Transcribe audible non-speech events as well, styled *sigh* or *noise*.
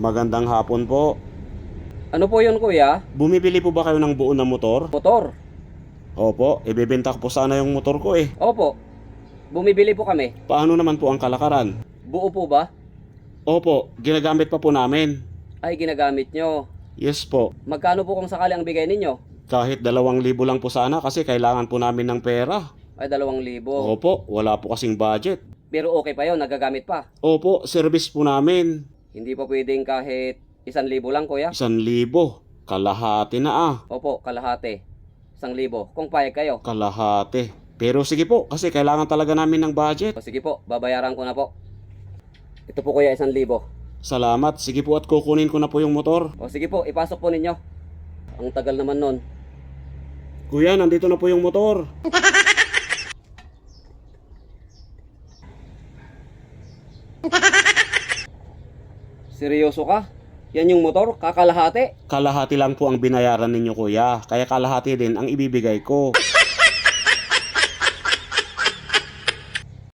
Magandang hapon po. Ano po yun kuya? Bumibili po ba kayo ng buo na motor? Motor. Opo, ibebenta ko po sana yung motor ko eh. Opo. Bumibili po kami. Paano naman po ang kalakaran? Buo po ba? Opo, ginagamit pa po namin. Ay ginagamit nyo. Yes po. Magkano po kung sakali ang bigay ninyo? Kahit dalawang libo lang po sana kasi kailangan po namin ng pera. Ay dalawang libo. Opo, wala po kasing budget. Pero okay pa yun, nagagamit pa. Opo, service po namin. Hindi pa pwedeng kahit isang libo lang kuya. Isang libo. Kalahati na ah. Opo, kalahati. Isang libo. Kung payag kayo. Kalahati. Pero sige po, kasi kailangan talaga namin ng budget. O sige po, babayaran ko na po. Ito po kuya, isang libo. Salamat. Sige po at kukunin ko na po yung motor. O sige po, ipasok po ninyo. Ang tagal naman nun. Kuya, nandito na po yung motor. *laughs* Seryoso ka? Yan yung motor? Kakalahati? Kalahati lang po ang binayaran ninyo kuya, kaya kalahati din ang ibibigay ko.